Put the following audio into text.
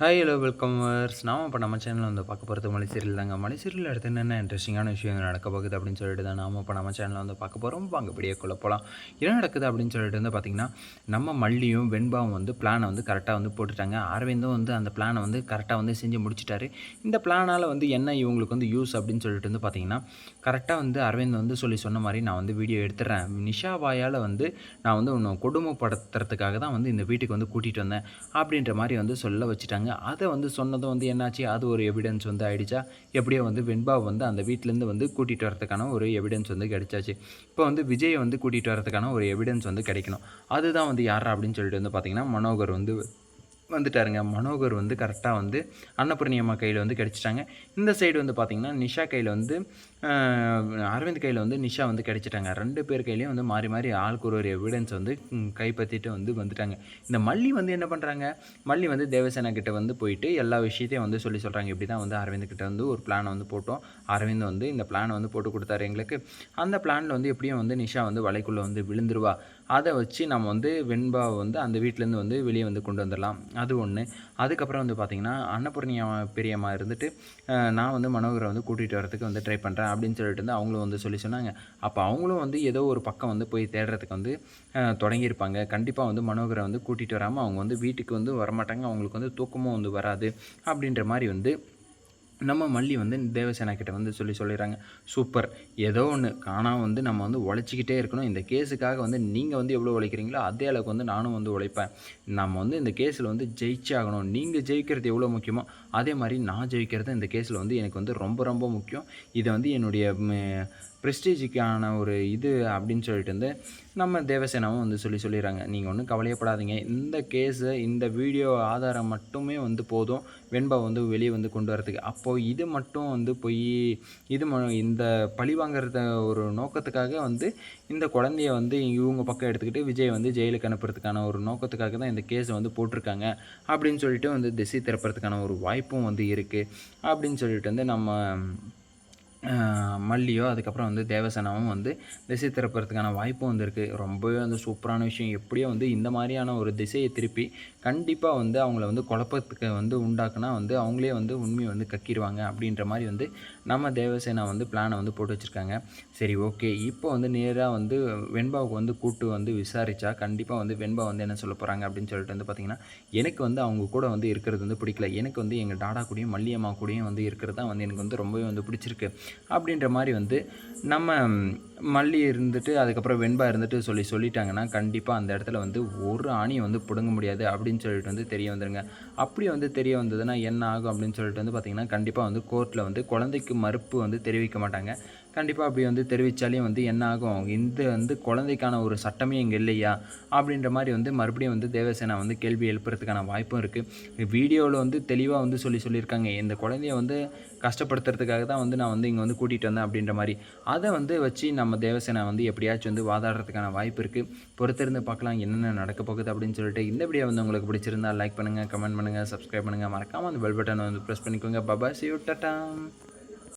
Hi hello welcome verse நாம இப்போ நம்ம சேனலில் வந்து பார்க்க போகிறது மலை தாங்க. மலை அடுத்து என்னென்ன இன்ட்ரெஸ்டிங்கான விஷயம் நடக்க போகுது அப்படின்னு சொல்லிட்டு தான் நாம இப்போ நம்ம சேனலில் வந்து பார்க்க போகிறோம் வாங்க வீடியோக்குள்ளே போகலாம் என்ன நடக்குது அப்படின்னு சொல்லிட்டு வந்து பார்த்திங்கன்னா நம்ம மல்லியும் வெண்பாவும் வந்து பிளானை வந்து கரெக்டாக வந்து போட்டுட்டாங்க. அரவிந்தும் வந்து அந்த பிளானை வந்து கரெக்டாக வந்து செஞ்சு முடிச்சிட்டாரு. இந்த பிளானால் வந்து என்ன இவங்களுக்கு வந்து யூஸ் அப்படின்னு சொல்லிட்டு வந்து பார்த்திங்கன்னா கரெக்டாக வந்து அரவிந்த் வந்து சொல்லி சொன்ன மாதிரி நான் வந்து வீடியோ எடுத்துடுறேன் நிஷா வாயால் வந்து நான் வந்து உன்னை கொடுமைப்படுத்துறதுக்காக தான் வந்து இந்த வீட்டுக்கு வந்து கூட்டிகிட்டு வந்தேன். அப்படின்ற மாதிரி வந்து சொல்ல வச்சுட்டாங்க. அதை வந்து சொன்னதும் வந்து என்னாச்சு? அது ஒரு எவிடன்ஸ் வந்து ஆகிடுச்சா எப்படியோ வந்து வெண்பா வந்து அந்த வீட்டிலேருந்து வந்து கூட்டிகிட்டு வரதுக்கான ஒரு எவிடன்ஸ் வந்து கிடைச்சாச்சு. இப்போ வந்து விஜயை வந்து கூட்டிகிட்டு வரதுக்கான ஒரு எவிடன்ஸ் வந்து கிடைக்கணும். அதுதான் வந்து யாரா அப்படின்னு சொல்லிட்டு வந்து பார்த்திங்கன்னா மனோகர் வந்து வந்துட்டாருங்க. மனோகர் வந்து கரெக்டாக வந்து அன்னபூர்ணி அம்மா கையில் வந்து கிடச்சிட்டாங்க. இந்த சைடு வந்து பார்த்திங்கன்னா நிஷா கையில் வந்து அரவிந்த் கையில் வந்து நிஷா வந்து கிடச்சிட்டாங்க. ரெண்டு பேர் கையிலையும் வந்து மாறி மாறி ஆளுக்கு ஒரு ஒரு எவிடன்ஸ் வந்து கைப்பற்றிட்டு வந்து வந்துட்டாங்க. இந்த மல்லி வந்து என்ன பண்ணுறாங்க மல்லி வந்து தேவசேனா கிட்ட வந்து போயிட்டு எல்லா விஷயத்தையும் வந்து சொல்லி சொல்கிறாங்க இப்படி தான் வந்து அரவிந்த் கிட்ட வந்து ஒரு பிளானை வந்து போட்டோம். அரவிந்த் வந்து இந்த பிளானை வந்து போட்டு கொடுத்தாரு எங்களுக்கு. அந்த பிளானில் வந்து எப்படியும் வந்து நிஷா வந்து வலைக்குள்ளே வந்து விழுந்துருவா. அதை வச்சு நம்ம வந்து வெண்பாவை வந்து அந்த வீட்டிலேருந்து வந்து வெளியே வந்து கொண்டு வந்துடலாம். அது ஒன்று அதுக்கப்புறம் வந்து பார்த்திங்கன்னா அன்னபூர்ணி பெரியம்மா இருந்துட்டு நான் வந்து மனோகரை வந்து கூட்டிகிட்டு வரதுக்கு வந்து ட்ரை பண்ணுறேன் அப்படின்னு சொல்லிட்டு வந்து அவங்களும் வந்து சொல்லி சொன்னாங்க. அப்போ அவங்களும் வந்து ஏதோ ஒரு பக்கம் வந்து போய் தேடுறதுக்கு வந்து தொடங்கியிருப்பாங்க. கண்டிப்பாக வந்து மனோகரை வந்து கூட்டிகிட்டு வராமல் அவங்க வந்து வீட்டுக்கு வந்து வரமாட்டாங்க. அவங்களுக்கு வந்து தூக்கமும் வந்து வராது அப்படின்ற மாதிரி வந்து நம்ம மல்லி வந்து தேவசேனா கிட்ட வந்து சொல்லி சொல்லிடுறாங்க சூப்பர். ஏதோ ஒன்று ஆனால் வந்து நம்ம வந்து உழைச்சிக்கிட்டே இருக்கணும். இந்த கேஸுக்காக வந்து நீங்கள் வந்து எவ்வளோ உழைக்கிறீங்களோ அதே அளவுக்கு வந்து நானும் வந்து உழைப்பேன். நம்ம வந்து இந்த கேஸில் வந்து ஜெயிச்சே ஆகணும். நீங்கள் ஜெயிக்கிறது எவ்வளோ முக்கியமோ அதே மாதிரி நான் ஜெயிக்கிறது இந்த கேஸில் வந்து எனக்கு வந்து ரொம்ப ரொம்ப முக்கியம். இதை வந்து என்னுடைய ப்ரெஸ்டீஜுக்கான ஒரு இது அப்படின்னு சொல்லிட்டு வந்து நம்ம தேவசேனாவும் வந்து சொல்லி சொல்லிடுறாங்க. நீங்கள் ஒன்றும் கவலையப்படாதீங்க. இந்த கேஸு இந்த வீடியோ ஆதாரம் மட்டுமே வந்து போதும். வெண்பா வந்து வெளியே வந்து கொண்டு வரதுக்கு. அப்போது இது மட்டும் வந்து போய் இது ம இந்த பழி வாங்குறத ஒரு நோக்கத்துக்காக வந்து இந்த குழந்தைய வந்து இவங்க பக்கம் எடுத்துக்கிட்டு விஜய் வந்து ஜெயிலுக்கு அனுப்புறதுக்கான ஒரு நோக்கத்துக்காக தான் இந்த கேஸை வந்து போட்டிருக்காங்க. அப்படின்னு சொல்லிட்டு வந்து திசை திறப்புறதுக்கான ஒரு வாய்ப்பும் வந்து இருக்குது அப்படின்னு சொல்லிட்டு வந்து நம்ம மல்லியோ அதுக்கப்புறம் வந்து தேவசேனாவும் வந்து திசை திறப்பறதுக்கான வாய்ப்பும் வந்திருக்கு. ரொம்பவே வந்து சூப்பரான விஷயம். எப்படியோ வந்து இந்த மாதிரியான ஒரு திசையை திருப்பி கண்டிப்பாக வந்து அவங்கள வந்து குழப்பத்துக்கு வந்து உண்டாக்குனா வந்து அவங்களே வந்து உண்மையை வந்து கக்கிடுவாங்க அப்படின்ற மாதிரி வந்து நம்ம தேவசேனா வந்து பிளானை வந்து போட்டு வச்சுருக்காங்க. சரி ஓகே இப்போ வந்து நேராக வந்து வெண்பாவுக்கு வந்து கூட்டு வந்து விசாரித்தா கண்டிப்பாக வந்து வெண்பா வந்து என்ன சொல்ல போகிறாங்க அப்படின்னு சொல்லிட்டு வந்து பார்த்திங்கன்னா எனக்கு வந்து அவங்க கூட வந்து இருக்கிறது வந்து பிடிக்கல. எனக்கு வந்து எங்கள் டாடா கூடயும் மல்லியம்மா கூடயும் வந்து இருக்கிறது தான் வந்து எனக்கு வந்து ரொம்பவே வந்து பிடிச்சிருக்கு. அப்படின்ற மாதிரி வந்து நம்ம மல்லி இருந்துட்டு அதுக்கப்புறம் வெண்பா இருந்துட்டு சொல்லி சொல்லிட்டாங்கன்னா கண்டிப்பாக அந்த இடத்துல வந்து ஒரு ஆணியை வந்து பிடுங்க முடியாது அப்படின்னு சொல்லிட்டு வந்து தெரிய வந்துருங்க. அப்படி வந்து தெரிய வந்ததுன்னா என்ன ஆகும் அப்படின்னு சொல்லிட்டு வந்து பார்த்திங்கன்னா கண்டிப்பாக வந்து கோர்ட்டில் வந்து குழந்தைக்கு மறுப்பு வந்து தெரிவிக்க மாட்டாங்க. கண்டிப்பாக அப்படி வந்து தெரிவித்தாலே வந்து என்ன ஆகும்? இந்த வந்து குழந்தைக்கான ஒரு சட்டமே இங்கே இல்லையா? அப்படின்ற மாதிரி வந்து மறுபடியும் வந்து தேவசேனா வந்து கேள்வி எழுப்புறதுக்கான வாய்ப்பும் இருக்குது வீடியோவில் வந்து தெளிவாக வந்து சொல்லி சொல்லியிருக்காங்க. இந்த குழந்தைய வந்து கஷ்டப்படுத்துறதுக்காக தான் வந்து நான் வந்து இங்கே வந்து கூட்டிகிட்டு வந்தேன் அப்படின்ற மாதிரி. அதை வந்து வச்சு நம்ம தேவசேனா வந்து எப்படியாச்சும் வந்து வாதாடுறதுக்கான வாய்ப்பு இருக்குது பொறுத்திருந்து பார்க்கலாம் என்னென்ன நடக்க போகுது அப்படின்னு சொல்லிட்டு. இந்த வீடியோ வந்து உங்களுக்கு பிடிச்சிருந்தா லைக் பண்ணுங்கள் கமெண்ட் பண்ணுங்கள் சப்ஸ்கிரைப் பண்ணுங்கள் மறக்காமல் அந்த பெல் பட்டனை வந்து ப்ரெஸ் பண்ணிக்கோங்க. பபா சியூ டட்டாம்